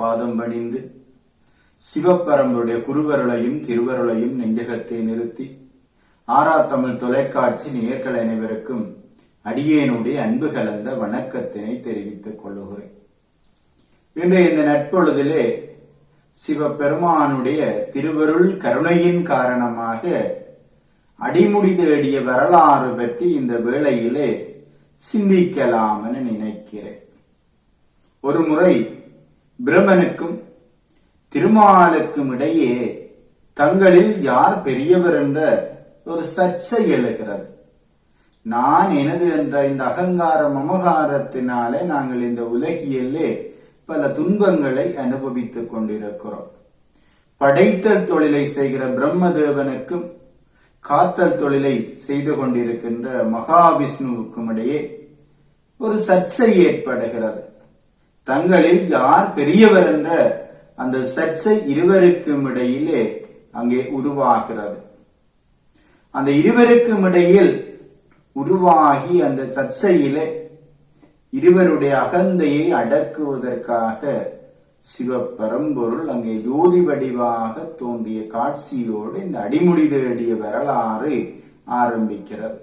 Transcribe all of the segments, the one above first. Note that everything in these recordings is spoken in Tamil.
பாதம் பணிந்து சிவப்பரம்புடைய குருவருளையும் திருவருளையும் நெஞ்சகத்தை நிறுத்தி ஆறா தமிழ் தொலைக்காட்சி நேர்கள் அனைவருக்கும் அடியேனுடைய அன்பு கலந்த வணக்கத்தினை தெரிவித்துக் கொள்ளுகிறேன். இன்று இந்த நட்பொழுதிலே சிவபெருமானுடைய திருவருள் கருணையின் காரணமாக அடிமுடி தேடிய வரலாறு பற்றி இந்த வேளையிலே சிந்திக்கலாம் என நினைக்கிறேன். ஒரு முறை பிரமனுக்கும் திருமாலுக்கும் இடையே தங்களில் யார் பெரியவர் என்ற ஒரு சர்ச்சை எழுகிறது. நான் எனது என்ற இந்த அகங்கார மமகாரத்தினாலே நாங்கள் இந்த உலகியலே பல துன்பங்களை அனுபவித்துக் கொண்டிருக்கிறோம். படைத்தல் தொழிலை செய்கிற பிரம்மதேவனுக்கும் காத்தல் தொழிலை செய்து கொண்டிருக்கின்ற மகாவிஷ்ணுவுக்கும் இடையே ஒரு சர்ச்சை ஏற்படுகிறது. தங்களில் யார் பெரியவர் என்ற அந்த சர்ச்சை இருவருக்கும் இடையிலே அங்கே உருவாகிறது. அந்த இருவருக்கும் இடையில் உருவாகி அந்த சர்ச்சையிலே இருவருடைய அகந்தையை அடக்குவதற்காக சிவப்பரம்பொருள் அங்கே ஜோதி வடிவாக தோன்றிய காட்சியோடு இந்த அடிமுடி தேடிய வரலாறு ஆரம்பிக்கிறது.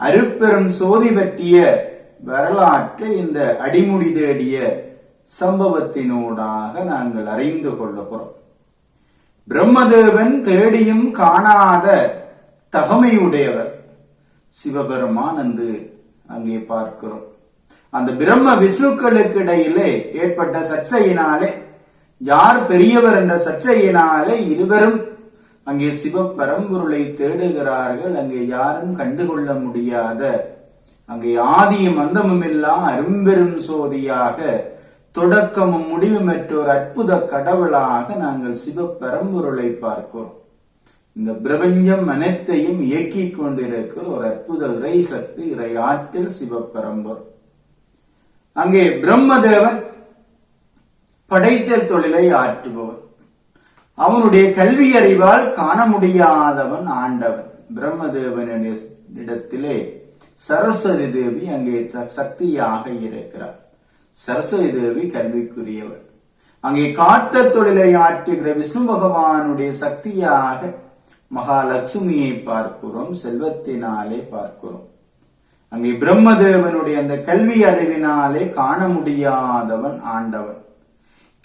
அருப்பெரும் சோதி பற்றிய வரலாற்றை இந்த அடிமுடி தேடிய சம்பவத்தினூடாக நாங்கள் அறிந்து கொள்ளுகிறோம். பிரம்மதேவன் தேடியும் காணாத தகமையுடையவர். சிவபெருமான் என்று அங்கே பார்க்கிறோம். அந்த பிரம்ம விஷ்ணுக்களுக்கு இடையிலே ஏற்பட்ட சர்ச்சையினாலே யார் பெரியவர் என்ற சர்ச்சையினாலே இருவரும் அங்கே சிவபரம்பொருளை தேடுகிறார்கள். அங்கே யாரும் கண்டுகொள்ள முடியாத அங்கே ஆதியும் அந்தமும் எல்லாம் அரும்பெரும் சோதியாக தொடக்கமும் முடிவுமற்ற ஒரு அற்புத கடவுளாக நாங்கள் சிவபரம்பொருளை பார்க்கிறோம். இந்த பிரபஞ்சம் அனைத்தையும் இயக்கிக் கொண்டிருக்கிற ஒரு அற்புத இறை சக்தி இறை ஆற்றல் சிவபரம்பொருள் அங்கே பிரம்மதேவன் படைத்தல் தொழிலை ஆற்றுபவன் அவனுடைய கல்வி அறிவால் காண முடியாதவன் ஆண்டவன். பிரம்மதேவனுடைய இடத்திலே சரஸ்வதி தேவி அங்கே சக்தியாக இருக்கிறார். சரஸ்வதி தேவி கல்விக்குரியவர் அங்கே காட்ட தொழிலை ஆற்றுகிற விஷ்ணு பகவானுடைய சக்தியாக மகாலட்சுமியை பார்க்கிறோம் செல்வத்தினாலே பார்க்கிறோம். அங்கே பிரம்மதேவனுடைய அந்த கல்வி அறிவினாலே காண முடியாதவன் ஆண்டவன்.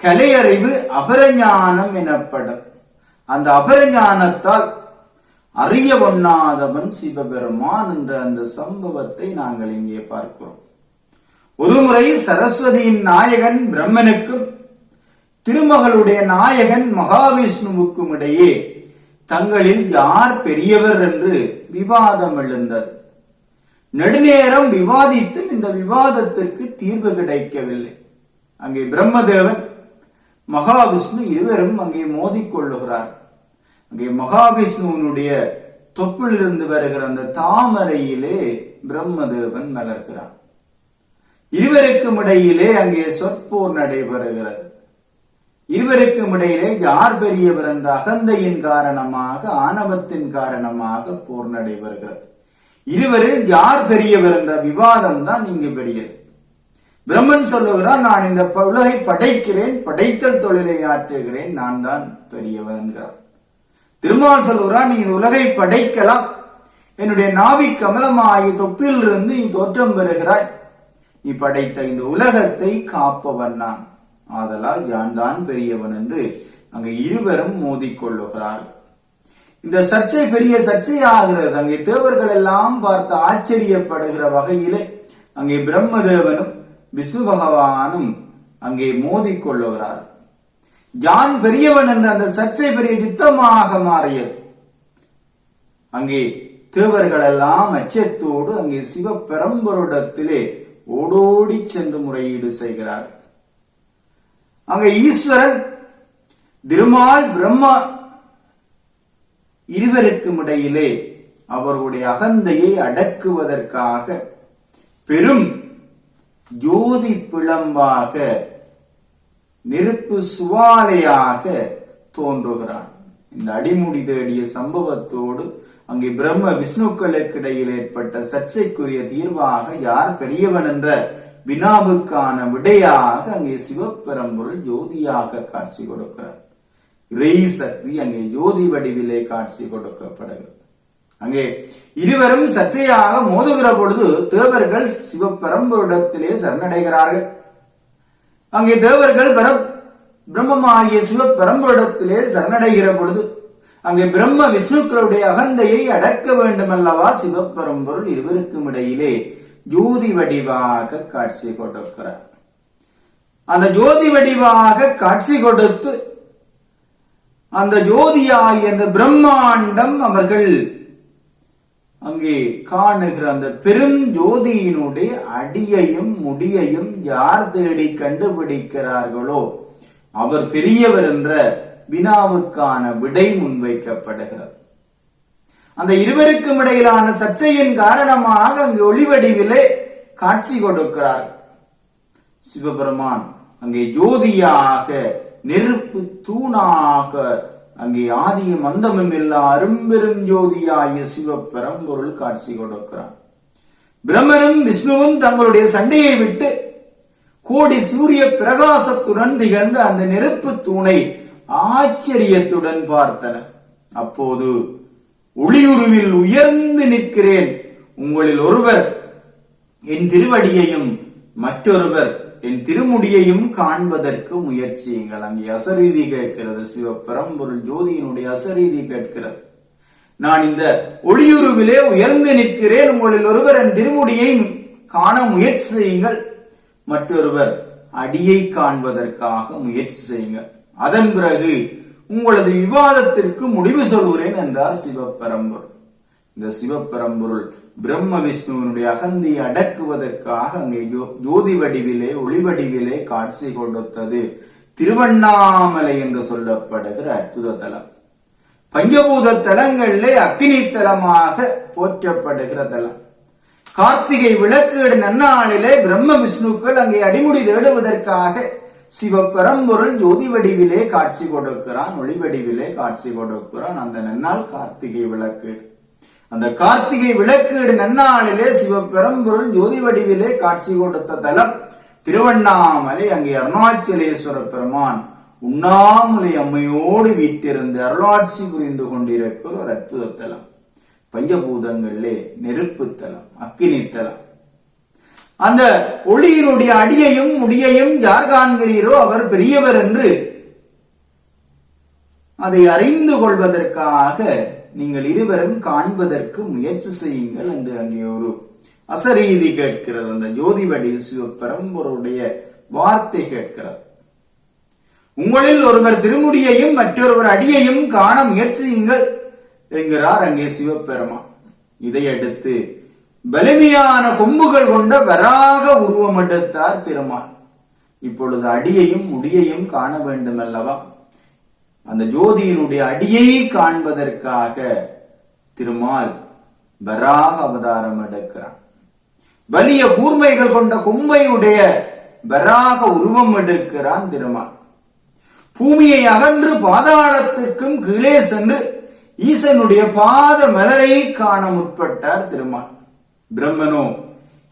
கலை அறிவு அபரஞானம் எனப்படும். அந்த அபரஞானத்தால் அறிய வண்ணாதவன் சிவபெருமான் என்ற அந்த சம்பவத்தை நாங்கள் இங்கே பார்க்கிறோம். ஒருமுறை சரஸ்வதியின் நாயகன் பிரம்மனுக்கும் திருமகளுடைய நாயகன் மகாவிஷ்ணுவுக்கும் இடையே தங்களில் யார் பெரியவர் என்று விவாதம் எழுந்தது. நெடுநேரம் விவாதித்தும் இந்த விவாதத்திற்கு தீர்வு கிடைக்கவில்லை. அங்கே பிரம்மதேவன் மகாவிஷ்ணு இருவரும் அங்கே மோதிக்கொள்ளுகிறார். அங்கே மகாவிஷ்ணுவனுடைய தொப்பிலிருந்து வருகிற அந்த தாமரையிலே பிரம்மதேவன் மலர்கிறார் இருவருக்கும் இடையிலே அங்கே சொற்போர் நடைபெறுகிறது. இருவருக்கும் இடையிலே யார் பெரியவர் என்ற அகந்தையின் காரணமாக ஆணவத்தின் காரணமாக போர் நடைபெறுகிறது. இருவரில் யார் பெரியவர் என்ற விவாதம் தான் இங்கு பெரியது. பிரம்மன் சொல்லுகிறான் நான் இந்த உலகை படைக்கிறேன் படைத்தல் தொழிலை ஆற்றுகிறேன் நான் தான் பெரியவன் என்கிறான். திருமால் சொல்லுறா நீ உலகை படைக்கலாம். என்னுடைய நாவி கமலமாகி தொப்பிலிருந்து நீ தோற்றம் பெறுகிறாய். நீ படைத்த இந்த உலகத்தை காப்பவன் நான். ஆதலால் யான் தான் பெரியவன் என்று அங்கு இருவரும் மோதிக்கொள்ளுகிறார் இந்த சர்ச்சை பெரிய சர்ச்சையாகிறது. அங்கே தேவர்கள் எல்லாம் பார்த்து ஆச்சரியப்படுகிற வகையிலே அங்கே பிரம்மதேவனும் விஷ்ணு பகவானும் அங்கே மோதிக்கொள்ளுகிறார் யான் பெரியவன் என்ற அந்த சர்ச்சை பெரிய யுத்தமாக மாறியது. அங்கே தேவர்கள் எல்லாம் அச்சத்தோடு அங்கே சிவபெரம்பருடத்திலே ஓடோடி சென்று முறையீடு செய்கிறார் அங்கே ஈஸ்வரன் திருமால் பிரம்மா இருவருக்கும் இடையிலே அவர்களுடைய அகந்தையை அடக்குவதற்காக பெரும் ஜோதி பிளம்பாக நெருப்பு சுவாலையாக தோன்றுகிறான். இந்த அடிமுடி தேடிய சம்பவத்தோடு அங்கே பிரம்ம விஷ்ணுக்களுக்கு இடையில் ஏற்பட்ட சர்ச்சைக்குரிய தீர்வாக யார் பெரியவன் என்ற வினாவுக்கான விடையாக அங்கே சிவப்பெரம்பொருள் ஜோதியாக காட்சி கொடுக்கிறார். இறை சக்தி அங்கே ஜோதி வடிவிலே காட்சி கொடுக்கப்படுகிறது. அங்கே இருவரும் சர்ச்சையாக மோதுகிற பொழுது தேவர்கள் சிவப்பெரம்பொருடத்திலே சரணடைகிறார்கள். அங்கே தேவர்கள் பர பிரம்மமாகிய சிவபரம்பரிடத்திலே சரணடைகிற பொழுது அங்கே பிரம்ம விஷ்ணுக்களுடைய அகந்தையை அடக்க வேண்டும் அல்லவா சிவபரம்பொருள் இருவருக்கும் இடையிலே ஜோதி வடிவாக காட்சி கொடுக்கிறார். அந்த ஜோதி வடிவாக காட்சி கொடுத்து அந்த ஜோதியாகிய அந்த பிரம்மாண்டம் அவர்கள் அங்கே காணுகிற அந்த பெரும் ஜோதியினுடைய அடியையும் முடியையும் யார் தேடி கண்டுபிடிக்கிறார்களோ அவர் பெரியவர் என்ற வினாவுக்கான விடை முன்வைக்கப்படுகிறது. அந்த இருவருக்கும் இடையிலான சர்ச்சையின் காரணமாக அங்கு ஒளிவடிவிலே காட்சி கொடுக்கிறார். சிவபெருமான் அங்கே ஜோதியாக நெருப்பு தூணாக அங்கே ஆதியும் அந்தமும் இல்லா அரும்பெரும் ஜோதியாகிய சிவபெரும்பொருள் காட்சி கொடுக்கிறான். பிரம்மனும் விஷ்ணுவும் தங்களுடைய சண்டையை விட்டு கோடி சூரிய பிரகாசத்துடன் திகழ்ந்த அந்த நெருப்பு தூணை ஆச்சரியத்துடன் பார்த்தன. அப்போது ஒளியுருவில் உயர்ந்து நிற்கிறேன். உங்களில் ஒருவர் என் திருவடியையும் மற்றொருவர் என் திருமுடியையும் காண்பதற்கு முயற்சியுங்கள். அங்கே அசரீதி கேட்கிறது. சிவபெரும்பொருள் ஜோதியினுடைய அசரீதி கேட்கிறது. நான் இந்த ஒளியுருவிலே உயர்ந்து நிற்கிறேன். உங்களில் ஒருவர் என் திருமுடியை காண முயற்சி செய்யுங்கள். மற்றொருவர் அடியை காண்பதற்காக முயற்சி செய்யுங்கள். அதன் பிறகு உங்களது விவாதத்திற்கு முடிவு சொல்கிறேன் என்றார் சிவபெரும்பொருள். இந்த சிவபரம்பொருள் பிரம்ம விஷ்ணுவினுடைய அகந்தியை அடக்குவதற்காக அங்கே ஜோதி வடிவிலே ஒளி வடிவிலே காட்சி கொடுத்தது திருவண்ணாமலை என்று சொல்லப்படுகிற அற்புத தலம். பஞ்சபூத தலங்களிலே அக்னி தலமாக போற்றப்படுகிற தலம். கார்த்திகை விளக்கீடு நன்னாளிலே பிரம்ம விஷ்ணுக்கள் அங்கே அடிமுடி தேடுவதற்காக சிவபரம்பொருள் ஜோதி வடிவிலே காட்சி கொடுக்கிறான் ஒளி வடிவிலே காட்சி கொடுக்கிறான். அந்த நன்னாள் கார்த்திகை விளக்கீடு. அந்த கார்த்திகை விளக்கீடு நன்னாளிலே சிவபெரம்பொருள் ஜோதி வடிவிலே காட்சி கொடுத்த தலம். திருவண்ணாமலை அங்கே அருணாச்சலேஸ்வர பெருமான் உண்ணாமலை அம்மையோடு வீட்டிருந்து அருளாட்சி புரிந்து கொண்டிருக்கிற ஒரு அற்புத தலம். பஞ்சபூதங்களிலே நெருப்பு தலம் அக்கினி தலம். அந்த ஒளியினுடைய அடியையும் முடியையும் யார் காண்கிறீரோ அவர் பெரியவர் என்று அதை அறிந்து கொள்வதற்காக நீங்கள் இருவரும் காண்பதற்கு முயற்சி செய்யுங்கள் என்று அங்கே ஒரு அசரீதி கேட்கிறது. அந்த ஜோதி வடிவில் சிவபெரும்பொருடைய வார்த்தை கேட்கிறது. உங்களில் ஒருவர் திருமுடியையும் மற்றொருவர் அடியையும் காண முயற்சியுங்கள் என்கிறார் அங்கே சிவபெருமா இதையடுத்து வலிமையான கொம்புகள் கொண்ட வராக உருவம் எடுத்தார் திருமான் இப்பொழுது அடியையும் முடியையும் காண வேண்டும் அல்லவா அந்த ஜோதியினுடைய அடியை காண்பதற்காக திருமால் வராக அவதாரம் எடுக்கிறான். வலிய கூர்மைகள் கொண்ட கொம்பையுடைய வராக உருவம் எடுக்கிறான் திருமால். பூமியை அகன்று பாதாளத்திற்கும் கீழே சென்று ஈசனுடைய பாத மலரை காண முற்பட்டார் திருமால். பிரம்மனோ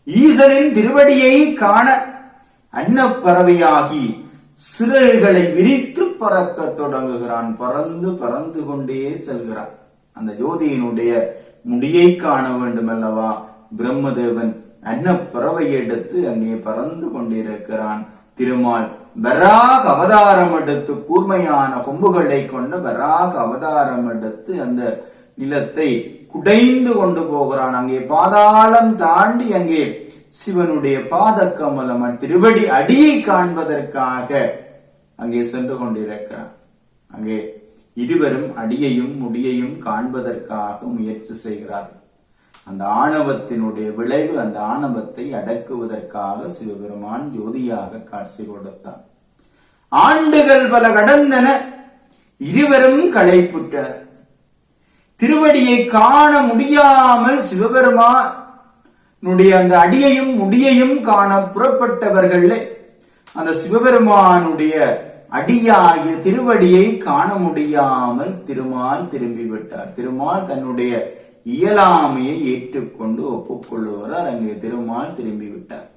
ஈசனின் திருவடியை காண அன்னப்பறவையாகி சிறகுகளை விரித்து பறக்க தொடங்குகிறான். பறந்து பறந்து கொண்டே செல்கிறான். அந்த ஜோதியினுடைய முடியை காண வேண்டும் அல்லவா பிரம்மதேவன் அன்னப்பறவை எடுத்து அங்கே பறந்து கொண்டிருக்கிறான். திருமால் வராக அவதாரம் எடுத்து கூர்மையான கொம்புகளை கொண்ட வராக அவதாரம் எடுத்து அந்த நிலத்தை குடைந்து கொண்டு போகிறான். அங்கே பாதாளம் தாண்டி அங்கே சிவனுடைய பாத கமலம் திருவடி அடியை காண்பதற்காக அங்கே சென்று கொண்டிருக்கிறான். அங்கே இருவரும் அடியையும் முடியையும் காண்பதற்காக முயற்சி செய்கிறார்கள். அந்த ஆணவத்தினுடைய விளைவு அந்த ஆணவத்தை அடக்குவதற்காக சிவபெருமான் ஜோதியாக காட்சி கொடுத்தான். ஆண்டுகள் பல கடந்தன இருவரும் களைப்புற்றனர் திருவடியை காண முடியாமல் சிவபெருமானுடைய அந்த அடியையும் முடியையும் காண புறப்பட்டவர்களே அந்த சிவபெருமானுடைய அடியாகிய திருவடியை காண முடியாமல் திருமால் திரும்பி விட்டார் திருமால் தன்னுடைய இயலாமையை ஏற்றுக்கொண்டு ஒப்புக்கொள்ளுவரார் அங்கே திருமால் திரும்பி விட்டார்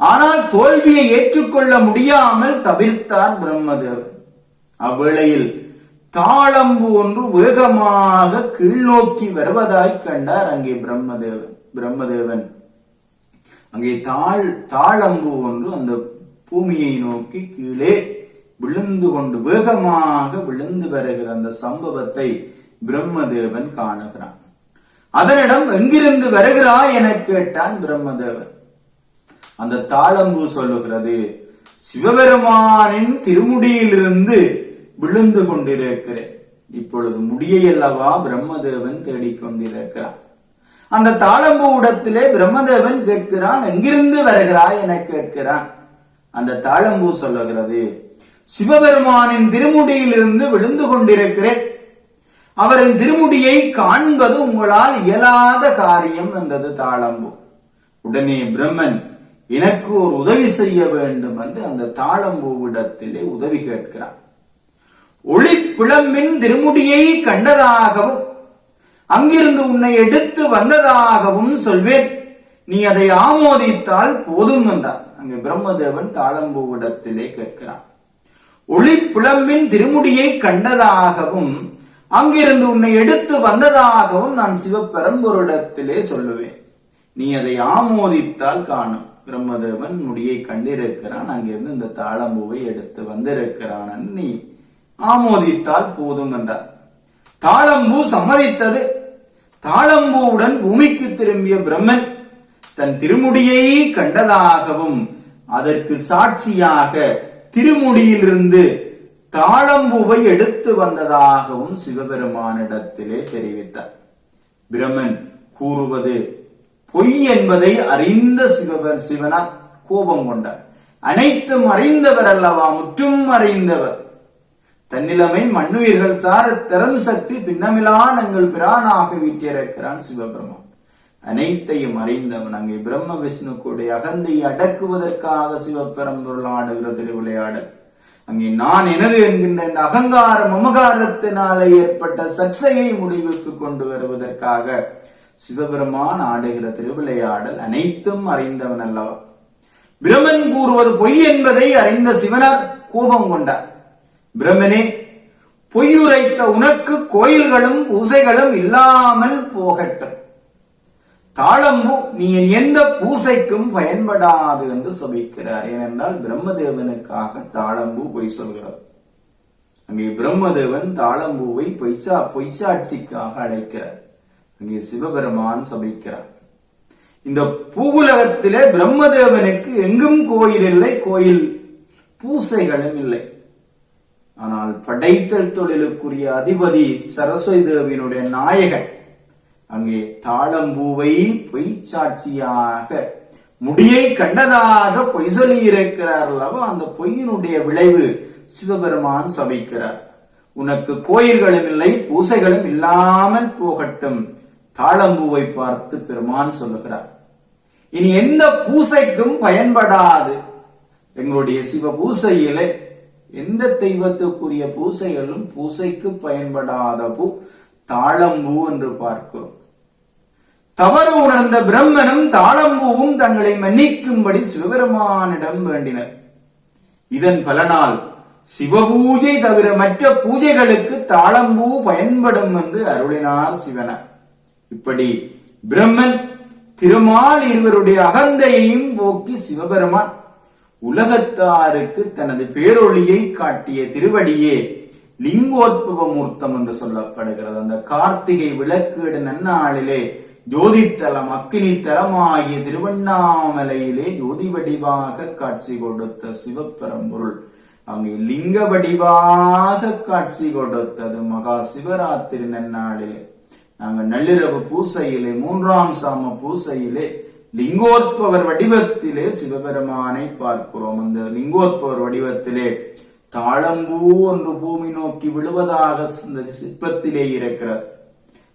ஆனால் தோல்வியை ஏற்றுக்கொள்ள முடியாமல் தவிர்த்தார் பிரம்மதேவன். அவ்வேளையில் தாளம்பு ஒன்று வேகமாக கீழ்நோக்கி வருவதாய் கண்டார் அங்கே பிரம்மதேவன். பிரம்மதேவன் அங்கே தாழ் தாளம்பு ஒன்று அந்த பூமியை நோக்கி கீழே விழுந்து கொண்டு வேகமாக விழுந்து வருகிற அந்த சம்பவத்தை பிரம்மதேவன் காணுகிறான். அதனிடம் எங்கிருந்து வருகிறாய் என கேட்டான் பிரம்மதேவன். அந்த தாளம்பு சொல்லுகிறது சிவபெருமானின் திருமுடியிலிருந்து விழுந்து கொண்டிருக்கிறேன். இப்பொழுது முடியை அல்லவா பிரம்மதேவன் தேடிக்கொண்டிருக்கிறான் அந்த தாளம்பு இடத்திலே பிரம்மதேவன் கேட்கிறான் எங்கிருந்து வருகிறாய்? என கேட்கிறான். அந்த தாளம்பூ சொல்லுகிறது சிவபெருமானின் திருமுடியிலிருந்து விழுந்து கொண்டிருக்கிறேன். அவரின் திருமுடியை காண்பது உங்களால் இயலாத காரியம் என்றது தாளம்பு. உடனே பிரம்மன் எனக்கு ஒரு உதவி செய்ய வேண்டும் என்று அந்த தாளம்பூவிடத்திலே உதவி கேட்கிறான். ஒளி பிளம்பின் திருமுடியை கண்டதாகவும் அங்கிருந்து உன்னை எடுத்து வந்ததாகவும் சொல்வேன். நீ அதை ஆமோதித்தால் போதும் என்றார் அங்கே பிரம்மதேவன் தாளம்பூவிடத்திலே கேட்கிறான். ஒளி புலம்பின் திருமுடியை கண்டதாகவும் அங்கிருந்து உன்னை எடுத்து வந்ததாகவும் நான் சிவபெரும்பொருடத்திலே சொல்லுவேன். நீ அதை ஆமோதித்தால் காணும். பிரம்மதேவன் முடியை கண்டிருக்கிறான். அங்கிருந்து இந்த தாளம்பூவை எடுத்து வந்திருக்கிறான் நீ ஆமோதித்தால் போதும் என்றார். தாளம்பூ சம்மதித்தது. தாளம்பூவுடன் பூமிக்கு திரும்பிய பிரம்மன் தன் திருமுடியை கண்டதாகவும் அதற்கு சாட்சியாக திருமுடியிலிருந்து தாளம்பூவை எடுத்து வந்ததாகவும் சிவபெருமானிடத்திலே தெரிவித்தார். பிரம்மன் கூறுவது பொய் என்பதை அறிந்த சிவபர் சிவனார் கோபம் கொண்டார். அனைத்தும் அறிந்தவர் அல்லவா? முற்றும் அறிந்தவர். தன்னிலைமை மண்ணுயிர்கள் சார திறம் சக்தி பின்னமிலா நங்கள் பிரானாக வீட்டியிருக்கிறான் சிவபெருமான். அனைத்தையும் அறிந்தவன் அங்கே பிரம்ம விஷ்ணுக்குடைய அகந்தை அடக்குவதற்காக சிவபெரம்பொருள் ஆடுகிற திருவிளையாடல். அங்கே நான் எனது என்கின்ற இந்த அகங்கார மமகாரத்தினாலே ஏற்பட்ட சர்ச்சையை முடிவுக்கு கொண்டு வருவதற்காக சிவபெருமான் ஆடுகிற திருவிளையாடல் அனைத்தும் அறிந்தவன் அல்லவா? பிரமன் கூறுவது பொய் என்பதை அறிந்த சிவனார் கோபம் கொண்டார். பிரமனே பொய்யுரைத்த உனக்கு கோயில்களும் பூசைகளும் இல்லாமல் போகட்டும். தாளம்பு நீ எந்த பூசைக்கும் பயன்படாது என்று சபிக்கிறார். ஏனென்றால் பிரம்மதேவனுக்காக தாளம்பூ பொய் சொல்கிறார். அங்கே பிரம்மதேவன் தாளம்பூவை பொய்சா பொய்சாட்சிக்காக அழைக்கிறார். அங்கே சிவபெருமான் சபிக்கிறார். இந்த பூகுலகத்திலே பிரம்மதேவனுக்கு எங்கும் கோயில் இல்லை கோயில் பூசைகளும் இல்லை. ஆனால் படைத்தல் தொழிலுக்குரிய அதிபதி சரஸ்வதி தேவியினுடைய நாயகன் அங்கே தாளம்பூவை பொய் சாட்சியாக முடியை கண்டதாக பொய் சொல்லி இருக்கிறார் அல்லவா? அந்த பொய்யினுடைய விளைவு சிவபெருமான் சபிக்கிறார். உனக்கு கோயில்களும் இல்லை பூசைகளும் இல்லாமல் போகட்டும். தாளம்பூவை பார்த்து பெருமான் சொல்லுகிறார். இனி எந்த பூசைக்கும் பயன்படாது. எங்களுடைய சிவ பூசையிலே எந்த தெய்வத்துக்குரிய பூசைகளும் பூசைக்கு பயன்படாத பூ தாளம்பூ என்று பார்க்கிறோம் தவறு உணர்ந்த பிரம்மனும் தாளம்பூவும் தங்களை மன்னிக்கும்படி சிவபெருமானிடம் வேண்டினர். இதன் பலனால் சிவபூஜை தவிர மற்ற பூஜைகளுக்கு தாளம்பூ பயன்படும் என்று அருளினார் சிவன இப்படி பிரம்மன் திருமால் இருவருடைய அகந்தையையும் போக்கி சிவபெருமான் உலகத்தாருக்கு தனது பேரொளியை காட்டிய திருவடியே லிங்கோத்பவ மூர்த்தம் என்று சொல்லப்படுகிறது. அந்த கார்த்திகை விளக்கீடு நன்னாளிலே ஜோதித்தலம் அக்கினி தலமாகிய திருவண்ணாமலையிலே ஜோதி வடிவாக காட்சி கொடுத்த சிவப்பெரம்பொருள். அங்கே லிங்க வடிவாக காட்சி கொடுத்தது மகா சிவராத்திரி நன்னாளிலே. நாங்கள் நள்ளிரவு பூசையிலே மூன்றாம் சாம பூசையிலே லிங்கோத்பவர் வடிவத்திலே சிவபெருமானை பார்க்கிறோம். அந்த லிங்கோத்பவர் வடிவத்திலே தாளம்பூ ஒன்று பூமி நோக்கி விழுவதாக இந்த சிற்பத்திலே இருக்கிறது.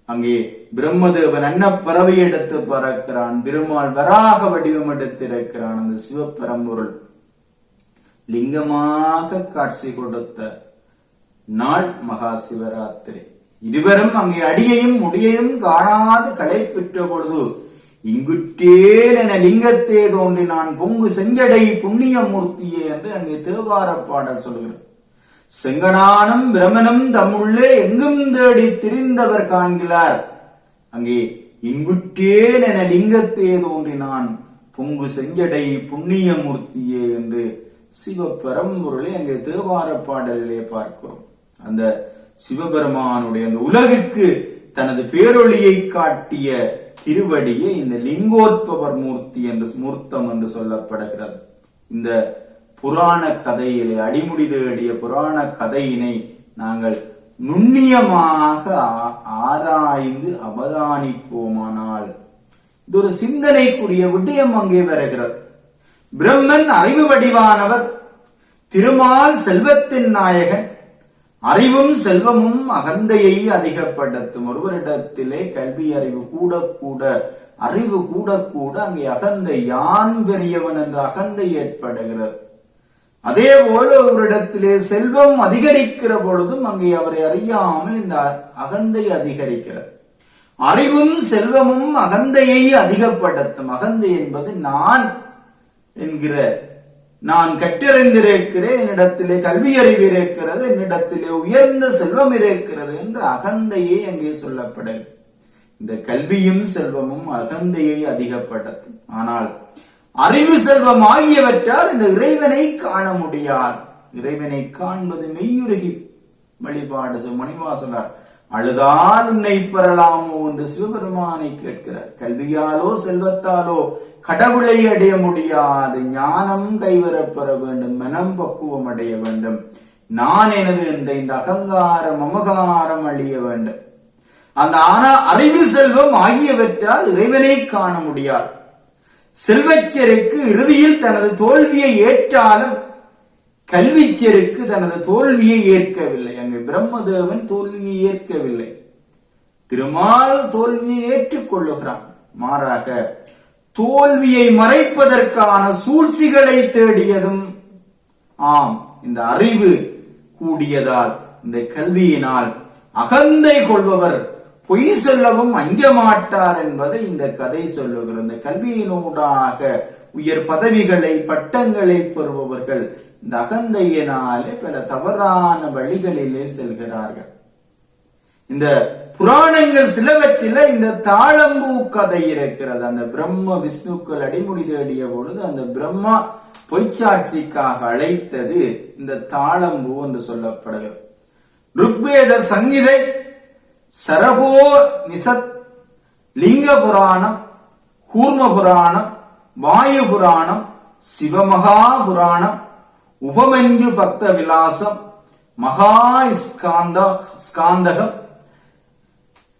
அங்கே பிரம்மதேவன் அன்னப்பறவை எடுத்து பறக்கிறான். பெருமாள் வராக வடிவம் எடுத்து இருக்கிறான் அந்த சிவபெரும்பொருள் லிங்கமாக காட்சி கொடுத்த நாள் மகா சிவராத்திரி இருவரும் அங்கே அடியையும் முடியையும் காணாது களை பெற்ற பொழுது இங்குற்றேன் என லிங்கத்தே தோன்றி நான் பொங்கு செஞ்சடை புண்ணியமூர்த்தியே என்று அங்கே தேவார பாடல் சொல்கிறது. செங்கனானும் பிரமனும் தம்முள்ளே எங்கும் தேடி திரிந்தவர் காண்கிறார். அங்கே இங்குற்றேன் என லிங்கத்தே தோன்றினான். பொங்கு செஞ்சடை புண்ணியமூர்த்தியே என்று சிவபரம்பொருளை அங்கே தேவார பாடலிலே பார்க்கிறோம். அந்த சிவபெருமானுடைய அந்த உலகுக்கு தனது பேரொளியை காட்டிய திருவடியே இந்த லிங்கோத்பவர் மூர்த்தி என்று மூர்த்தம் என்று சொல்லப்படுகிறது. இந்த புராண கதையிலே அடிமுடி தேடிய புராண கதையினை நாங்கள் நுண்ணியமாக ஆ- ஆராய்ந்து அவதானிப்போமானால் இது ஒரு சிந்தனைக்குரிய விடயம் அங்கே வருகிறது. பிரம்மன் அறிவு வடிவானவர் திருமால் செல்வத்தின் நாயகன் அறிவும் செல்வமும் அகந்தையை அதிகப்படுத்தும் ஒருவரிடத்திலே கல்வி அறிவு கூட கூட அறிவு கூட கூட அங்கே அகந்தை யான் பெரியவன் என்ற அகந்தை ஏற்படுகிறது. அதே போல அவரிடத்திலே செல்வம் அதிகரிக்கிற பொழுதும் அங்கே அவரை அறியாமல் இந்த அகந்தை அதிகரிக்கிறது. அறிவும் செல்வமும் அகந்தையை அதிகப்படுத்தும். அகந்தை என்பது நான் என்கிற நான் கற்றறிந்திருக்கிறேன் என்னிடத்திலே கல்வி அறிவு இருக்கிறது என்னிடத்திலே உயர்ந்த செல்வம் இருக்கிறது என்ற அகந்தையே அங்கே சொல்லப்படும் இந்த கல்வியும் செல்வமும் அகந்தையை அதிகப்படுத்தும். ஆனால் அறிவு செல்வம் ஆகியவற்றால் இந்த இறைவனை காண முடியாது. இறைவனை காண்பது மெய்யுருகி வழிபாடு செய்யும் மணிவாசனார் அழுதால் உன்னை பெறலாமோ என்று சிவபெருமானை கேட்கிறார். கல்வியாலோ செல்வத்தாலோ கடவுளை அடைய முடியாது. ஞானம் கைவரப்பெற வேண்டும். மனம் பக்குவம் அடைய வேண்டும். நான் எனது என்ற இந்த அகங்காரம் அமகாரம் அழிய வேண்டும். அந்த ஆனா அறிவு செல்வம் ஆகியவற்றால் இறைவனை காண முடியாது. செல்வச்செருக்கு இறுதியில் தனது தோல்வியை ஏற்றாலும் கல்விச்சருக்கு தனது தோல்வியை ஏற்கவில்லை. அங்கு பிரம்மதேவன் தோல்வியை ஏற்கவில்லை. திருமால் தோல்வியை ஏற்றுக்கொள்ளுகிறான் மாறாக தோல்வியை மறைப்பதற்கான சூழ்ச்சிகளை தேடியதும் ஆம் இந்த அறிவு கூடியதால் இந்த கல்வியினால் அகந்தை கொள்பவர் பொய் சொல்லவும் அஞ்ச மாட்டார் என்பதை இந்த கதை சொல்லுகிறது. இந்த கல்வியினூடாக உயர் பதவிகளை பட்டங்களை பெறுபவர்கள் இந்த அகந்தையினாலே பல தவறான வழிகளிலே செல்கிறார்கள். இந்த புராணங்கள் சிலவற்றில இந்த தாளம்பூ கதை இருக்கிறது. அந்த பிரம்ம விஷ்ணுக்கள் அடிமுடி தேடிய பொழுது அந்த பிரம்மா பொய்ச்சாட்சிக்காக அழைத்தது இந்த தாளம்பூ என்று சொல்லப்படுகிறது. ருக்வேத சங்கீதை சரபோ நிசத் லிங்க புராணம் கூர்ம புராணம் வாயு புராணம் சிவமகா புராணம் உபமஞ்சு பக்த விலாசம் மகா ஸ்காந்த ஸ்காந்தகம்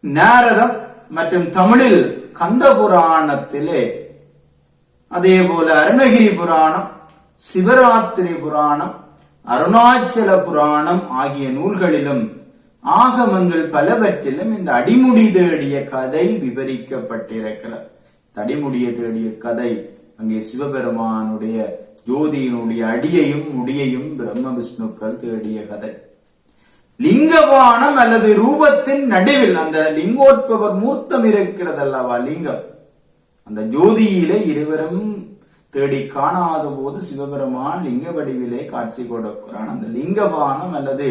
நாரதம் மற்றும் தமிழில் கந்த புராணத்திலே அதே போல அருணகிரி புராணம் சிவராத்திரி புராணம் அருணாச்சல புராணம் ஆகிய நூல்களிலும் ஆகமங்கள் பலவற்றிலும் இந்த அடிமுடி தேடிய கதை விவரிக்கப்பட்டிருக்கிறது. தடிமுடியை தேடிய கதை அங்கே சிவபெருமானுடைய ஜோதியினுடைய அடியையும் முடியையும் பிரம்ம விஷ்ணுக்கள் தேடிய கதை. லிங்கபானம் அல்லது ரூபத்தின் நடுவில் அந்த லிங்கோட்பவர் மூர்த்தம் இருக்கிறது அல்லவா லிங்கம்? அந்த ஜோதியிலே இருவரும் தேடி காணாத போது சிவபெருமான் லிங்க வடிவிலே காட்சி கொடுக்கிறான். அந்த லிங்கபானம் அல்லது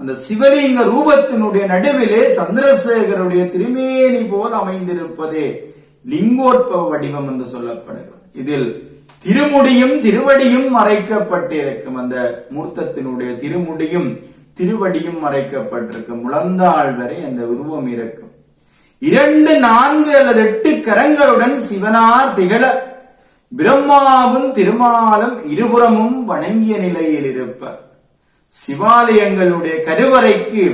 அந்த சிவலிங்க ரூபத்தினுடைய நடுவிலே சந்திரசேகருடைய திருமேனி போல் அமைந்திருப்பதே லிங்கோற்பவ வடிவம் என்று சொல்லப்படுகிறது. இதில் திருமுடியும் திருவடியும் மறைக்கப்பட்டிருக்கும். அந்த மூர்த்தத்தினுடைய திருமுடியும் திருவடியும் மறைக்கப்பட்டிருக்கும். முழந்தாள் வரை அந்த உருவம் இருக்கும். இரண்டு நான்கு அல்லது எட்டு கரங்களுடன் சிவனார் திகழ பிரம்மாவும் திருமாலும் இருபுறமும் வணங்கிய நிலையில் இருப்பார். சிவாலயங்களுடைய கருவறைக்கு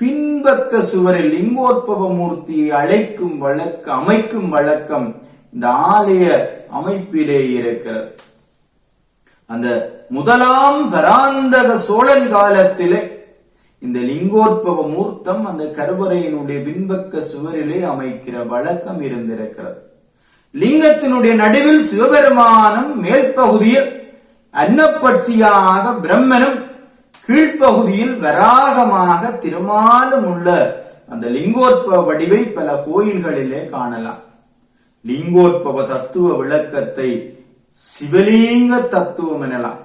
பின்பக்க சுவரில் லிங்கோத்பவ மூர்த்தியை அழைக்கும் வழக்கம் அமைக்கும் வழக்கம் இந்த ஆலய அமைப்பிலே இருக்கிறது. அந்த முதலாம் பராந்தக சோழன் காலத்திலே இந்த லிங்கோத்பவ மூர்த்தம் அந்த கருவறையினுடைய பின்பக்க சுவரிலே அமைக்கிற வழக்கம் இருந்திருக்கிறது. லிங்கத்தினுடைய நடுவில் சிவபெருமானும் மேல் பகுதியில் அன்னப்பட்சியாக பிரம்மனும் கீழ்ப்பகுதியில் வராகமாக திருமாலும் உள்ள அந்த லிங்கோத்பவ வடிவை பல கோயில்களிலே காணலாம். லிங்கோத்பவ தத்துவ விளக்கத்தை சிவலிங்க தத்துவம் எனலாம்.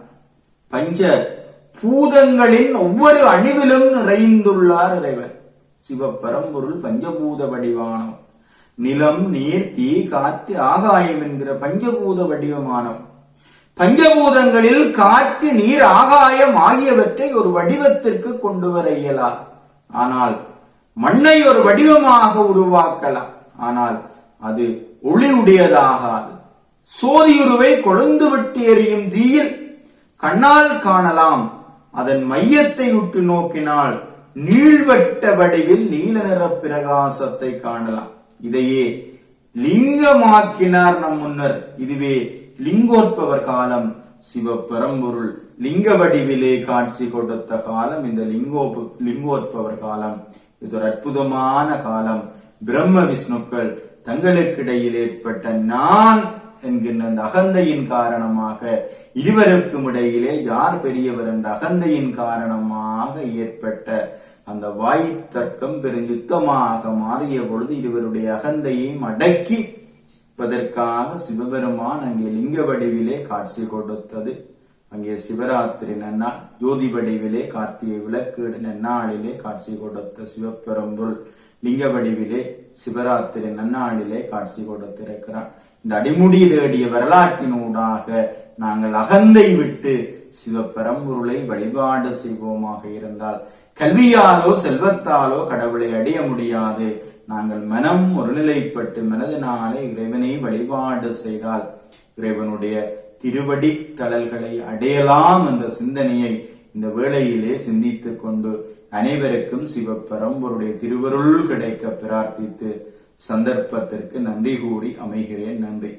பஞ்ச பூதங்களின் ஒவ்வொரு அணிவிலும் நிறைந்துள்ளார் இறைவன். சிவபரம்பொருள் பஞ்சபூத வடிவானவன். நிலம் நீர் தீ காற்று ஆகாயம் என்கிற பஞ்சபூத வடிவமானவன். பஞ்சபூதங்களில் காற்று நீர் ஆகாயம் ஆகியவற்றை ஒரு வடிவத்திற்கு கொண்டு வர இயலாது. ஆனால் மண்ணை ஒரு வடிவமாக உருவாக்கலாம். ஆனால் அது ஒளியுடையதாகாது. சோதியுருவை கொழுந்து விட்டு எரியும் தீயில் கண்ணால் காணலாம். அதன் மையத்தை உற்று நோக்கினால் நீள்வட்ட வடிவில் நீல நிற பிரகாசத்தை காணலாம். இதையே லிங்கமாக்கினார் நம் முன்னர். இதுவே லிங்கோற்பவர் காலம் சிவபெரம்பொருள் லிங்க வடிவிலே காட்சி கொடுத்த காலம் இந்த லிங்கோ லிங்கோற்பவர் காலம் இது ஒரு அற்புதமான காலம். பிரம்ம விஷ்ணுக்கள் தங்களுக்கிடையில் ஏற்பட்ட நான் என்கின்ற அந்த அகந்தையின் காரணமாக இருவருக்கும் இடையிலே யார் பெரியவர் என்ற அகந்தையின் காரணமாக ஏற்பட்ட அந்த வாய் தர்க்கம் பெருஞ்சுத்தமாக மாறிய பொழுது இருவருடைய அகந்தையும் அடக்கி அதற்காக சிவபெருமான் அங்கே லிங்க வடிவிலே காட்சி கொடுத்தது. அங்கே சிவராத்திரி நன்னாள் ஜோதி வடிவிலே கார்த்திகை விளக்கு நன்னாளிலே காட்சி கொடுத்த சிவபெரும்பொருள். லிங்க வடிவிலே சிவராத்திரி நன்னாளிலே காட்சி கொடுத்திருக்கிறார். இந்த அடிமுடி தேடிய வரலாற்றினூடாக நாங்கள் அகந்தை விட்டு சிவபெரம்பொருளை வழிபாடு செய்வோமாக இருந்தால் கல்வியாலோ செல்வத்தாலோ கடவுளை அடைய முடியாது. நாங்கள் மனம் ஒருநிலைப்பட்டு மனதினாலே இறைவனை வழிபாடு செய்தால் இறைவனுடைய திருவடி தளல்களை அடையலாம் என்ற சிந்தனையை இந்த வேளையிலே சிந்தித்துக் கொண்டு அனைவருக்கும் சிவபெரும்பொருடைய திருவருள் கிடைக்க பிரார்த்தித்து சந்தர்ப்பத்திற்கு நன்றி கூறி அமைகிறேன். நன்றி.